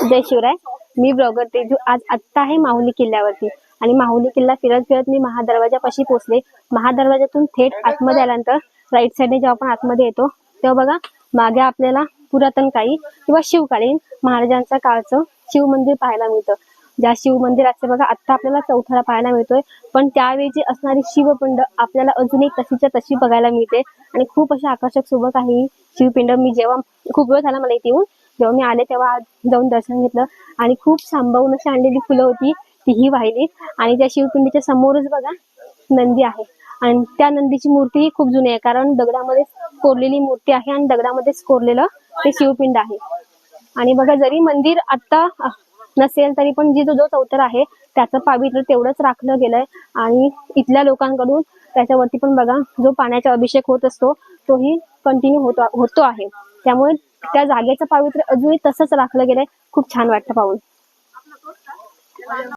जय शिवराय मी ब्लॉगर तेजू आज आत्ता आहे माहुली किल्ल्यावरती. आणि माहुली किल्ला फिरत फिरत मी महादरवाजापाशी पोहोचले. महादरवाजातून थेट आतमध्ये आल्यानंतर राईट साईडने जेव्हा आपण आतमध्ये येतो तेव्हा बघा मागे आपल्याला पुरातन काळी किंवा शिवकालीन महाराजांच्या काळचं शिव मंदिर पाहायला मिळतं. ज्या शिव मंदिराचे बघा आत्ता आपल्याला चौथाला पाहायला मिळतोय. पण त्यावेळी असणारी शिवपिंड आपल्याला अजूनही तशीच्या तशी बघायला मिळते. आणि खूप अशी आकर्षक सोबत आहे शिवपिंड. मी जेव्हा खूप वेळ झाला मला इथे येऊन जेव्हा मी आले तेव्हा जाऊन दर्शन घेतलं आणि खूप सांभाळून अशी आणलेली फुलं होती तीही वाहिली. आणि त्या शिवपिंडीच्या समोरच बघा नंदी आहे. आणि त्या नंदीची मूर्ती खूप जुनी आहे कारण दगडामध्ये कोरलेली मूर्ती आहे आणि दगडामध्येच कोरलेलं ते शिवपिंड आहे. आणि बघा जरी मंदिर आता नसेल तरी पण जी जो जो चौतर आहे त्याचं पावित्र्य तेवढंच राखलं गेलंय. आणि इथल्या लोकांकडून त्याच्यावरती पण बघा जो पाण्याचा अभिषेक होत असतो तोही कंटिन्यू होतो होतो आहे. त्यामुळे त्या जागेचं पावित्र्य अजूनही तसंच राखलं गेलंय. खूप छान वाटतं पाहून.